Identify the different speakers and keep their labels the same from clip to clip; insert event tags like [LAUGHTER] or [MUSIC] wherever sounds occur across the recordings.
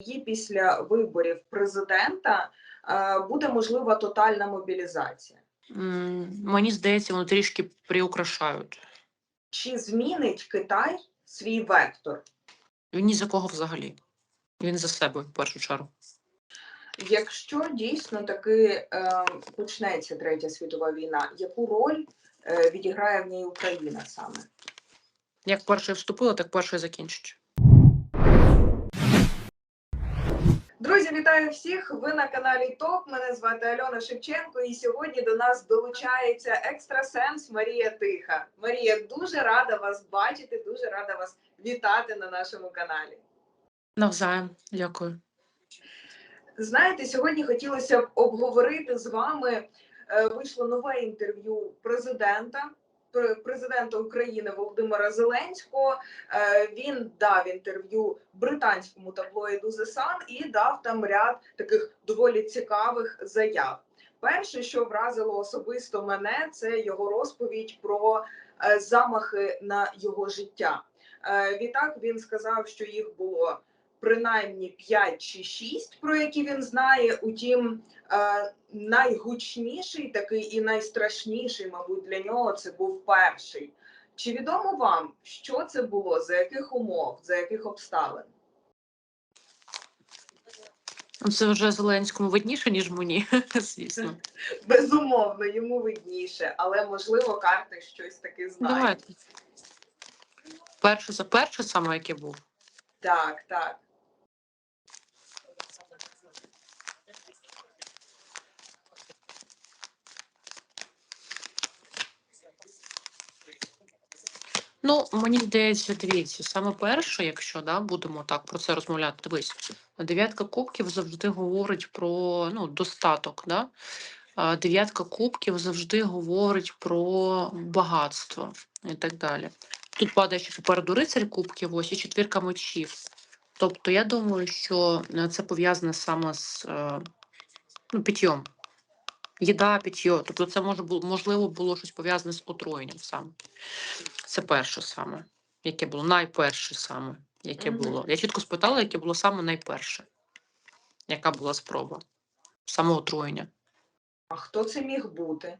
Speaker 1: Її після виборів президента е, буде можлива тотальна мобілізація.
Speaker 2: Мені здається, вони трішки приукрашають.
Speaker 1: Чи змінить Китай свій вектор?
Speaker 2: Він ні за кого взагалі. Він за себе в першу чергу.
Speaker 1: Якщо дійсно таки е, почнеться третя світова війна, яку роль е, відіграє в ній Україна саме?
Speaker 2: Як перше вступила, так перше і закінчить.
Speaker 1: Друзі, вітаю всіх! Ви на каналі ТОП. Мене звати Альона Шевченко, і сьогодні до нас долучається екстрасенс Марія Тиха. Марія, дуже рада вас бачити, дуже рада вас вітати на нашому каналі.
Speaker 2: Навзаєм, дякую.
Speaker 1: Знаєте, сьогодні хотілося б обговорити з вами. е, Вийшло нове інтерв'ю президента. Пр- Президента України Володимира Зеленського Е, він дав інтерв'ю британському таблоїду The Sun і дав там ряд таких доволі цікавих заяв. Перше, що вразило особисто мене, це його розповідь про е, замахи на його життя. Е, Відтак він сказав, що їх було принаймні 5 чи 6, про які він знає. Утім, е, найгучніший такий і найстрашніший, мабуть, для нього це був перший. Чи відомо вам, що це було, за яких умов, за яких обставин?
Speaker 2: Ну, Це вже Зеленському видніше, ніж мені, [LAUGHS] звісно. [LAUGHS]
Speaker 1: Безумовно, йому видніше, але можливо карти щось таки знають.
Speaker 2: Давайте. Перше за перше саме, яке був.
Speaker 1: Так, так.
Speaker 2: Ну, мені здається, дивіться, саме перше, якщо да, будемо так про це розмовляти, дивись, дев'ятка кубків завжди говорить про ну, достаток. Да? Дев'ятка кубків завжди говорить про багатство і так далі. Тут падає ще попереду рицарь кубків, ось і четвірка мечів. Тобто, я думаю, що е, це пов'язане саме з е, ну, питьом. Їда, питьо. Тобто, це може було можливо було щось пов'язане з отруєнням саме. Це перше саме, яке було найперше саме, яке було. Я чітко спитала, яке було саме найперше. Яка була спроба? Самоотруєння.
Speaker 1: А хто це міг бути?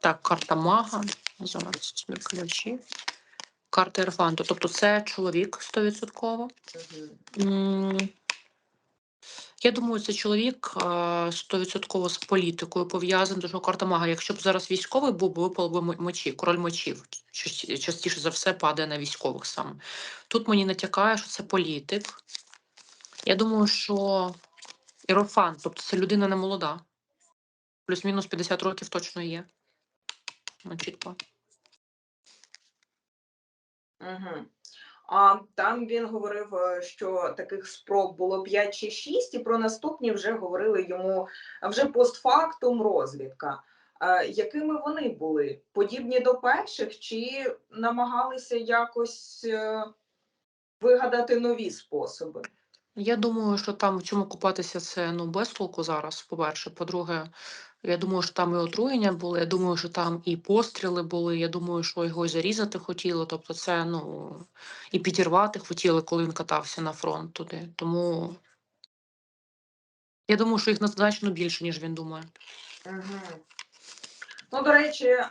Speaker 2: Так, карта мага. Зараз смір ключі. Карта Ерфанту. Тобто це чоловік 100%.
Speaker 1: Мгм.
Speaker 2: Я думаю, це чоловік е, стовідсотково з політикою пов'язаний, тому що карта мага. Якщо б зараз військовий був, би випали б мечі, король мечів. Частіше за все падає на військових саме. Тут мені натякає, що це політик. Я думаю, що Ірофан, тобто це людина не молода. Плюс-мінус 50 років точно є. Ну, чітко.
Speaker 1: Угу. А там він говорив, е, що таких спроб було 5 чи 6, і про наступні вже говорили йому вже постфактум розвідка. Е, Якими вони були? Подібні до перших, чи намагалися якось е, вигадати нові способи?
Speaker 2: Я думаю, що там в цьому купатися це ну без толку зараз. По-перше, по-друге, я думаю, що там і отруєння були. Я думаю, що там і постріли були. Я думаю, що його і зарізати хотіли. Тобто, це ну і підірвати хотіли, коли він катався на фронт туди. Тому я думаю, що їх значно більше, ніж він думає.
Speaker 1: Угу. Ну, до речі, е,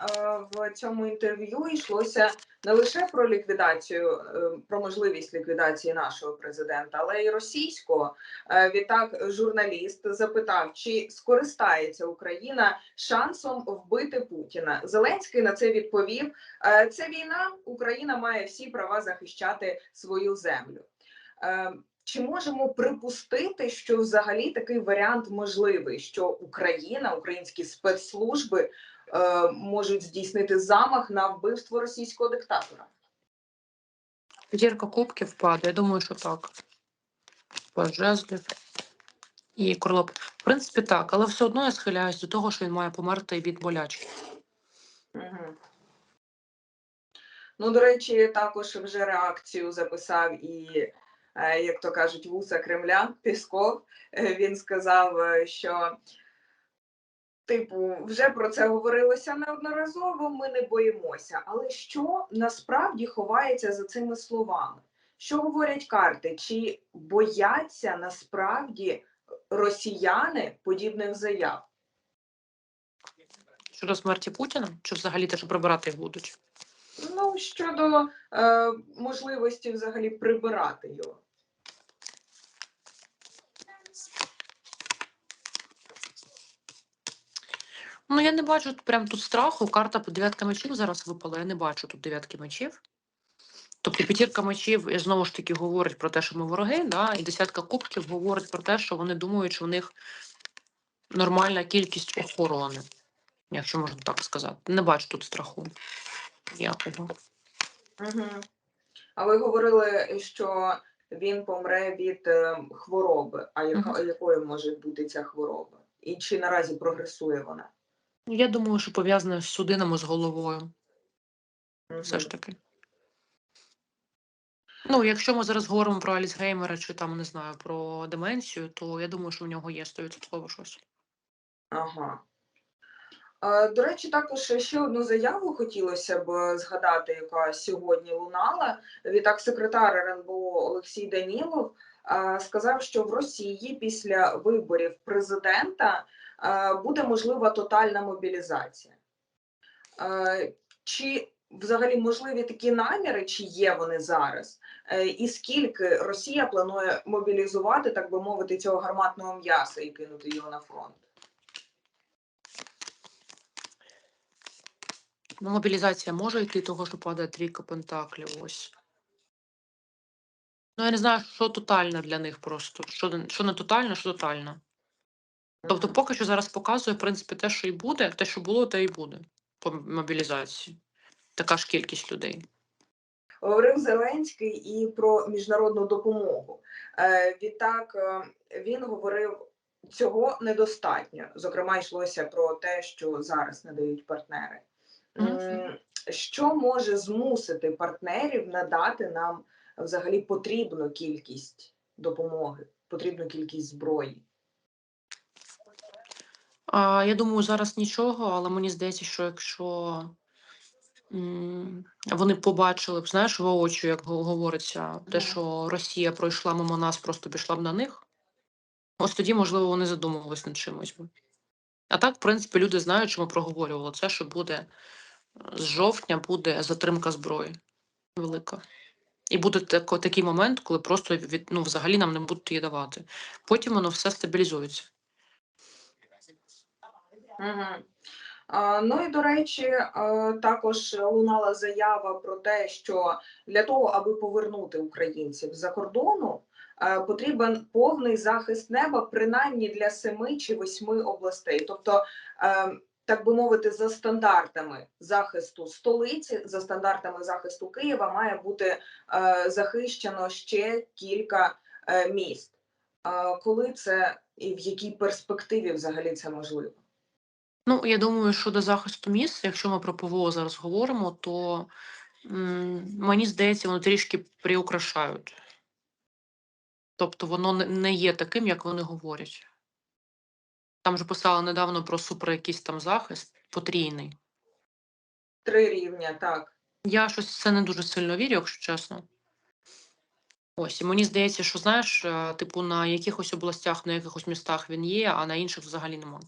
Speaker 1: в цьому інтерв'ю йшлося не лише про ліквідацію, е, про можливість ліквідації нашого президента, але й російського. Е, Відтак, журналіст запитав, чи скористається Україна шансом вбити Путіна. Зеленський на це відповів: «Е, це війна, Україна має всі права захищати свою землю. Чи можемо припустити, що взагалі такий варіант можливий, що Україна, українські спецслужби можуть здійснити замах на вбивство російського диктатора?
Speaker 2: П'ятірка кубків падає. Я думаю, що так. Паж жезлів і кролоп. В принципі, так, але все одно я схиляюсь до того, що він має померти від болячки.
Speaker 1: Угу. Ну, до речі, також вже реакцію записав і е, як то кажуть, вуса Кремля, Пісков. Е, Він сказав, е, що типу, вже про це говорилося неодноразово. Ми не боїмося. Але що насправді ховається за цими словами? Що говорять карти? Чи бояться насправді росіяни подібних заяв?
Speaker 2: Щодо смерті Путіна, чи взагалі теж прибирати їх будуть?
Speaker 1: Ну, щодо е, можливості взагалі прибирати його.
Speaker 2: Ну, я не бачу прям тут страху. Карта по дев'ятка мечів зараз випала. Я не бачу тут дев'ятки мечів. Тобто п'ятірка мечів знову ж таки говорить про те, що ми вороги, да? і десятка кубків говорить про те, що вони думають, що в них нормальна кількість охорони, якщо можна так сказати. Не бачу тут страху ніякого.
Speaker 1: Угу. А ви говорили, що він помре від е, хвороби. А яка, якою може бути ця хвороба? І чи наразі прогресує вона?
Speaker 2: Ну, Я думаю, що пов'язане з судинами з головою. Все ж таки. Ну, якщо ми зараз говоримо про Альцгеймера чи там не знаю про деменцію, то я думаю, що в нього є 100% щось.
Speaker 1: Ага. Е, До речі, також ще одну заяву хотілося б згадати, яка сьогодні лунала. Відтак, секретар РНБО Олексій Данілов е, сказав, що в Росії після виборів президента е, буде можлива тотальна мобілізація. Е, Чи взагалі можливі такі наміри, чи є вони зараз? Е, І скільки Росія планує мобілізувати, так би мовити, цього гарматного м'яса і кинути його на фронт?
Speaker 2: Ну, мобілізація може йти, того, що падає трійка пентаклів. Ось. Ну, я не знаю, що тотально для них просто. Що, що не тотально, що тотально. Тобто, поки що зараз показує, в принципі, те, що і буде, те, що було, те і буде по мобілізації. Така ж кількість людей.
Speaker 1: Говорив Зеленський і про міжнародну допомогу. Е, Відтак е, він говорив, цього недостатньо. Зокрема, йшлося про те, що зараз надають партнери. М, Що може змусити партнерів надати нам взагалі потрібну кількість допомоги, потрібну кількість зброї?
Speaker 2: А, я думаю, зараз нічого, але мені здається, що якщо вони побачили б, знаєш, воочию, як говориться, те, що Росія пройшла мимо нас, просто пішла б на них, ось тоді, можливо, вони задумувались над чимось би. А так, в принципі, люди знають, що ми проговорювали це, що буде з жовтня буде затримка зброї велика. І буде тако, такий момент, коли просто від, ну, взагалі нам не будуть її давати. Потім воно все стабілізується.
Speaker 1: Угу. Ну і до речі, е, також лунала заява про те, що для того, аби повернути українців за кордону, е, потрібен повний захист неба, принаймні для семи чи восьми областей. Тобто, е, так би мовити, за стандартами захисту столиці, за стандартами захисту Києва, має бути захищено ще кілька міст. Коли це і в якій перспективі взагалі це можливо?
Speaker 2: Ну, я думаю, що до захисту міст, якщо ми про ПВО зараз говоримо, то мені здається, вони трішки приукрашають. Тобто воно не- є таким, як вони говорять. Там же писали недавно про супер якийсь там захист потрійний.
Speaker 1: Три рівня, так.
Speaker 2: Я щось це не дуже сильно вірю, якщо чесно. Ось, і мені здається, що знаєш, е, типу, на якихось областях, на якихось містах він є, а на інших взагалі нема.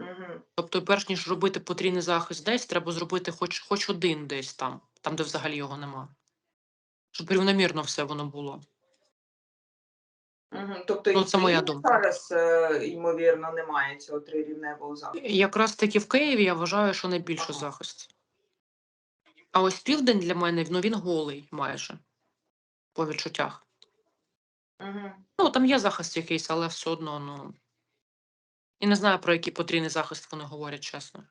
Speaker 1: Угу.
Speaker 2: Тобто, перш ніж робити потрійний захист десь, треба зробити хоч, хоч один десь там, там, де взагалі його нема. Щоб рівномірно все воно було.
Speaker 1: Угу. Тобто
Speaker 2: Ну, це моя думка.
Speaker 1: зараз, е, ймовірно, немає цього трирівневого захисту.
Speaker 2: Якраз таки в Києві я вважаю, що найбільше
Speaker 1: Ага.
Speaker 2: захист. А ось південь для мене ну, він голий майже по відчуттях.
Speaker 1: Угу.
Speaker 2: Ну, там є захист якийсь, але все одно, ну. І не знаю, про який потрійний захист вони говорять, чесно.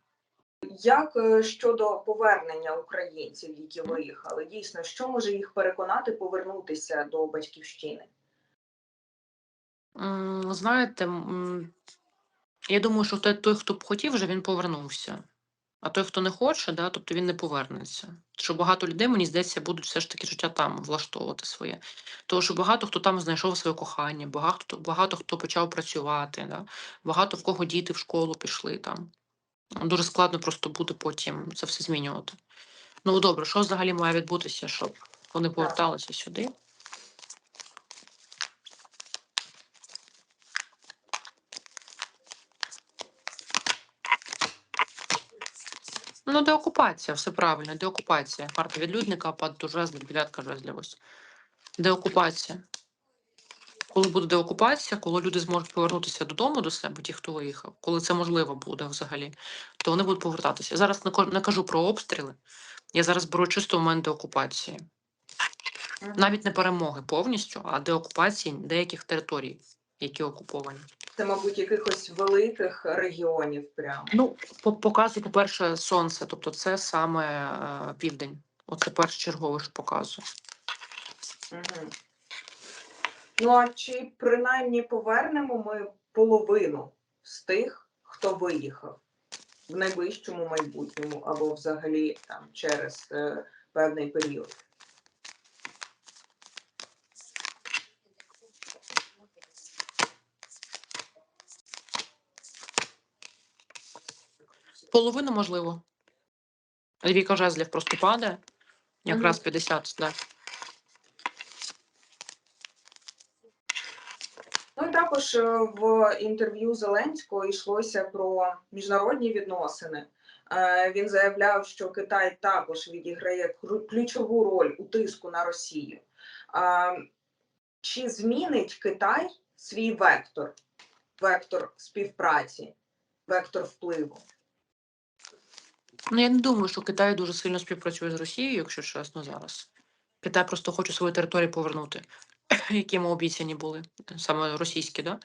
Speaker 1: Як е, щодо повернення українців, які виїхали, дійсно, що може їх переконати повернутися до батьківщини?
Speaker 2: Знаєте, я думаю, що той, той, хто б хотів, вже він повернувся. А той, хто не хоче, да, тобто він не повернеться. Що багато людей, мені здається, будуть все ж таки життя там влаштовувати своє. Тому що багато хто там знайшов своє кохання, багато, багато хто почав працювати, да, багато в кого діти в школу пішли там. Дуже складно просто буде потім це все змінювати. Ну добре, що взагалі має відбутися, щоб вони поверталися сюди? Ну, деокупація, все правильно, деокупація. Карта відлюдника, пад до жезлів, дев'ятка жезлів. Деокупація. Коли буде деокупація, коли люди зможуть повернутися додому до себе, ті, хто виїхав, коли це можливо буде взагалі, то вони будуть повертатися. Я зараз не кажу про обстріли. Я зараз беру чисто момент деокупації. Навіть не перемоги повністю, а деокупації деяких територій, які окуповані.
Speaker 1: Це, мабуть, якихось великих регіонів прямо.
Speaker 2: Ну, по- показує, по-перше, сонце, тобто це саме е, південь. Оце першочергове, що показує.
Speaker 1: Угу. Ну а чи принаймні повернемо ми половину з тих, хто виїхав в найближчому майбутньому або взагалі там через е, певний період?
Speaker 2: Половину можливо. Двійка жезлів просто падає. Якраз 50, да.
Speaker 1: Ну і також е, в інтерв'ю Зеленського йшлося про міжнародні відносини. Е, Він заявляв, що Китай також відіграє ключову роль у тиску на Росію. Чи змінить Китай свій вектор, вектор співпраці, вектор впливу?
Speaker 2: Ну, я не думаю, що Китай дуже сильно співпрацює з Росією, якщо чесно, зараз. Китай просто хоче свої території повернути, [CLEARS THROAT] які йому обіцяні були, саме російські, да?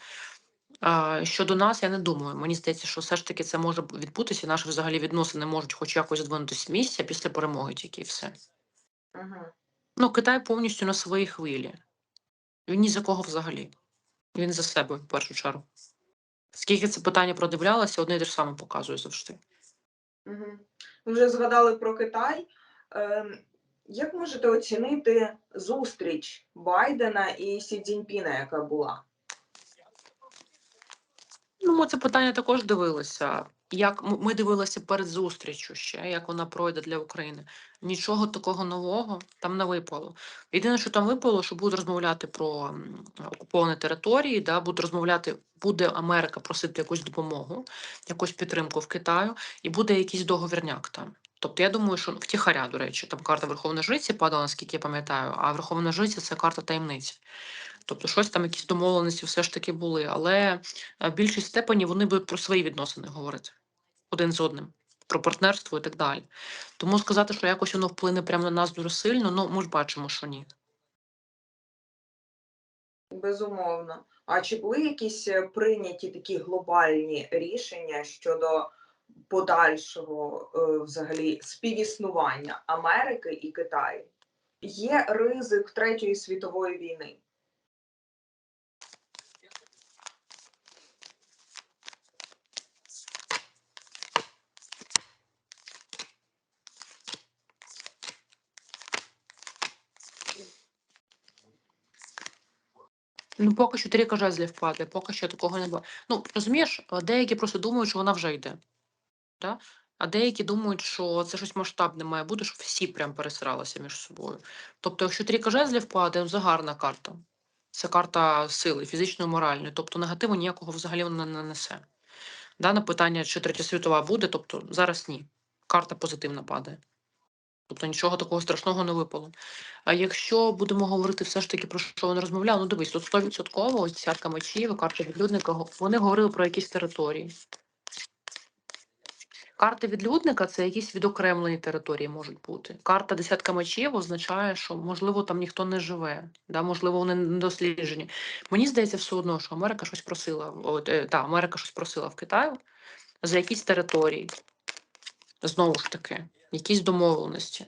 Speaker 2: А, щодо нас, я не думаю. Мені здається, що все ж таки це може відбутися. Наші взагалі відносини можуть хоч якось здвинутися місця після перемоги, тільки і все.
Speaker 1: Угу.
Speaker 2: Ну, Китай повністю на своїй хвилі. Він ні за кого взагалі. Він за себе в першу чергу. Скільки це питання продивлялося, одне і те ж саме показує завжди.
Speaker 1: Угу. Ви вже згадали про Китай. Ем, Як можете оцінити зустріч Байдена і Сі Цзіньпіна, яка була?
Speaker 2: Ну, ми це питання також дивилися. Як ми дивилися перед зустрічю ще, як вона пройде для України. Нічого такого нового там не випало. Єдине, що там випало, що будуть розмовляти про окуповані території, да, будуть розмовляти, буде Америка просити якусь допомогу, якусь підтримку в Китаю, і буде якийсь договірняк там. Тобто я думаю, що втіхаря, до речі, там карта Верховної Жриці падала, наскільки я пам'ятаю, а Верховна Жриця це карта таємниці. Тобто, щось там, якісь домовленості все ж таки були, але е, в більшій степені вони будуть про свої відносини говорити один з одним, про партнерство і так далі. Тому сказати, що якось воно вплине прямо на нас дуже сильно, ну ми ж бачимо, що ні.
Speaker 1: Безумовно. А чи були якісь е, прийняті такі глобальні рішення щодо подальшого е, взагалі співіснування Америки і Китаю? Є ризик Третьої світової війни?
Speaker 2: Ну, поки що трійка жезлів падає, поки що такого не було. Ну, розумієш, е, деякі просто думають, що вона вже йде. Да? А деякі думають, що це щось масштабне має бути, щоб всі прям пересиралися між собою. Тобто, якщо трійка жезлів падає, це гарна карта. Це карта сили, фізичної, моральної. Тобто негативу ніякого взагалі вона не несе. Да, на питання, чи третя світова буде, тобто зараз ні. Карта позитивна падає. Тобто нічого такого страшного не випало. А якщо будемо говорити все ж таки про що вони розмовляли, ну дивись, тут 100% ось десятка мечів, карта відлюдника, вони говорили про якісь території. Карта відлюдника це якісь відокремлені території можуть бути. Карта десятка мечів означає, що можливо там ніхто не живе, да, можливо, вони не досліджені. Мені здається, все одно, що Америка щось просила. От, е, та, Америка щось просила в Китаю за якісь території. Знову ж таки, якісь домовленості.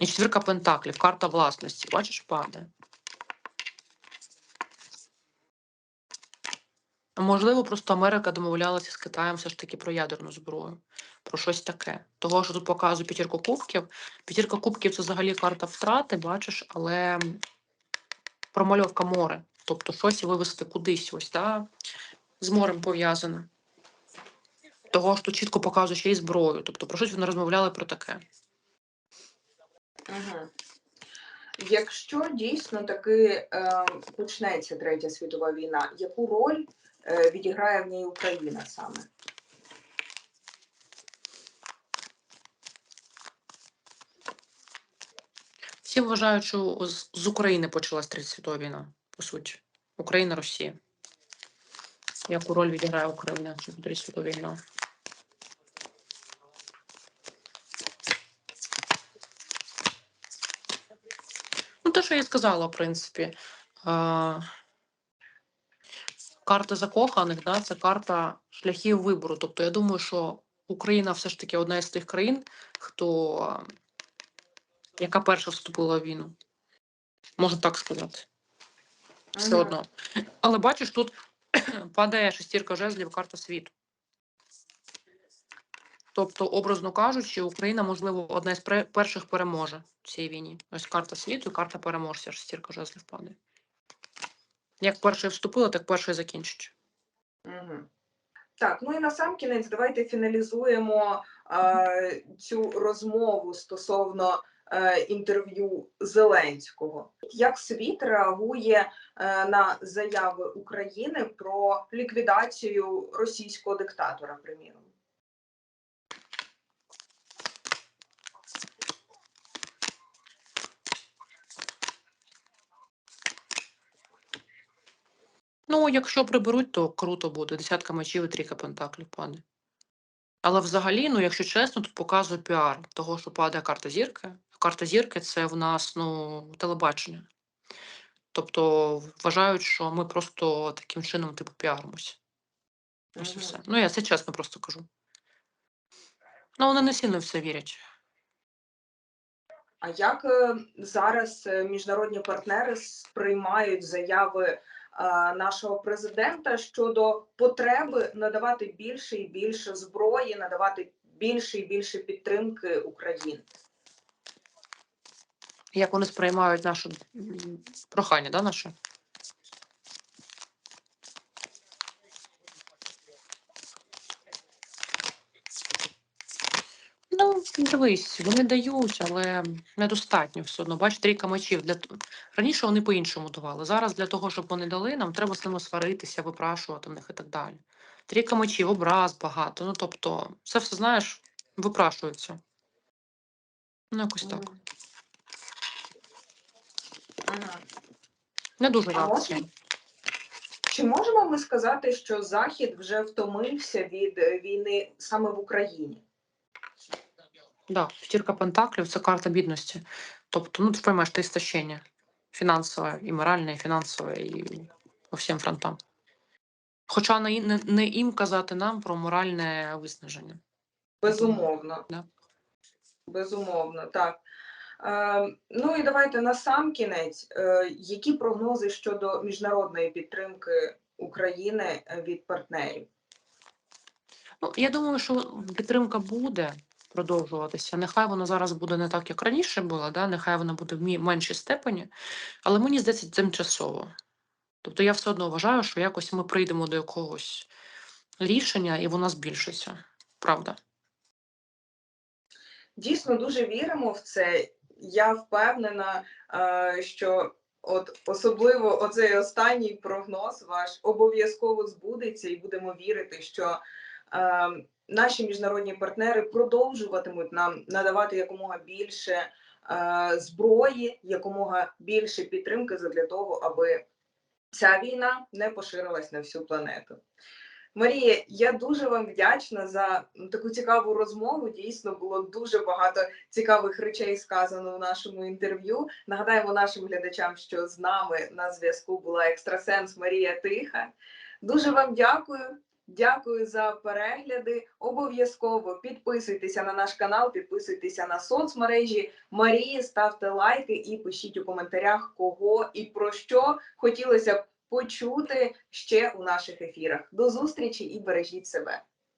Speaker 2: І четвірка пентаклів, карта власності. Бачиш, падає. Можливо, просто Америка домовлялася з Китаєм все ж таки про ядерну зброю, про щось таке. Того, що тут показує п'ятірку кубків. П'ятірка кубків це взагалі карта втрати, бачиш, але промальовка море. Тобто щось вивести кудись, ось, да? з морем пов'язане. Того, що чітко показує ще й зброю. Тобто про щось вони розмовляли про таке.
Speaker 1: Угу. Якщо дійсно таки е, почнеться третя світова війна, яку роль е, відіграє в ній Україна саме?
Speaker 2: Всі вважають, що з, з України почалась Третя світова війна, по суті. Україна, Росія. Яку роль відіграє Україна в Третій світовій війна? Що я і сказала, в принципі. Карта закоханих, да, це карта шляхів вибору. Тобто, я думаю, що Україна все ж таки одна із тих країн, хто яка перша вступила в війну. Можна так сказати. Все
Speaker 1: Мгм.
Speaker 2: одно. Але бачиш, тут [CLEARS THROAT] падає шестірка жезлів, карта світу. Тобто, образно кажучи, Україна, можливо, одна з перших переможе в цій війні. Ось карта світу карта переможця, шестірка жезлів падає. Як першою вступила, так першою закінчить.
Speaker 1: Угу. Так, ну і на сам кінець давайте фіналізуємо е, цю розмову стосовно е, інтерв'ю Зеленського. Як світ реагує е, на заяви України про ліквідацію російського диктатора, приміром?
Speaker 2: Ну, якщо приберуть, то круто буде. Десятка мечів і трійка пентаклів падає. Але взагалі, ну, якщо чесно, тут показує піар того, що падає карта зірки. Карта зірки це в нас ну, телебачення. Тобто вважають, що ми просто таким чином типу піаримося. Ось все. Ну, я це чесно просто кажу. Ну, вони не сильно в це вірять.
Speaker 1: А як е, зараз е, міжнародні партнери сприймають заяви нашого президента щодо потреби надавати більше і більше зброї, надавати більше і більше підтримки Україні?
Speaker 2: Як вони сприймають наше прохання, да, наше? Ну, дивись, вони дають, але недостатньо все одно. Бач, трійка мечів. Для... Раніше вони по-іншому давали. Зараз для того, щоб вони дали, нам треба з ними сваритися, випрашувати в них і так далі. Трійка мечів, образ багато. Ну, тобто, це все, знаєш, випрашується. Ну, якось так.
Speaker 1: Ага.
Speaker 2: Не дуже
Speaker 1: А Чи можемо ми сказати, що Захід вже втомився від е, війни саме в Україні?
Speaker 2: Да, п'ятірка пентаклів це карта бідності. Тобто, ну ти розумієш, це істощення фінансове, і моральне, і фінансове, і по всім фронтам. Хоча не, не, не їм казати нам про моральне виснаження.
Speaker 1: Безумовно.
Speaker 2: Да.
Speaker 1: Безумовно, так. Е, ну і давайте на сам кінець. Е, які прогнози щодо міжнародної підтримки України е, від партнерів?
Speaker 2: Ну, я думаю, що підтримка буде продовжуватися. Нехай вона зараз буде не так, як раніше була, да? нехай вона буде в меншій степені, але мені здається, тимчасово. Тобто я все одно вважаю, що якось ми прийдемо до якогось рішення, і вона збільшиться. Правда.
Speaker 1: Дійсно дуже віримо в це. Я впевнена, е, що от особливо оцей останній прогноз ваш обов'язково збудеться, і будемо вірити, що е, наші міжнародні партнери продовжуватимуть нам надавати якомога більше е, зброї, якомога більше підтримки для того, аби ця війна не поширилась на всю планету. Марія, я дуже вам вдячна за таку цікаву розмову. Дійсно було дуже багато цікавих речей сказано в нашому інтерв'ю. Нагадаємо нашим глядачам, що з нами на зв'язку була екстрасенс Марія Тиха. Дуже вам дякую. Дякую за перегляди. Обов'язково підписуйтеся на наш канал, підписуйтеся на соцмережі Марії, ставте лайки і пишіть у коментарях, кого і про що хотілося б почути ще у наших ефірах. До зустрічі і бережіть себе.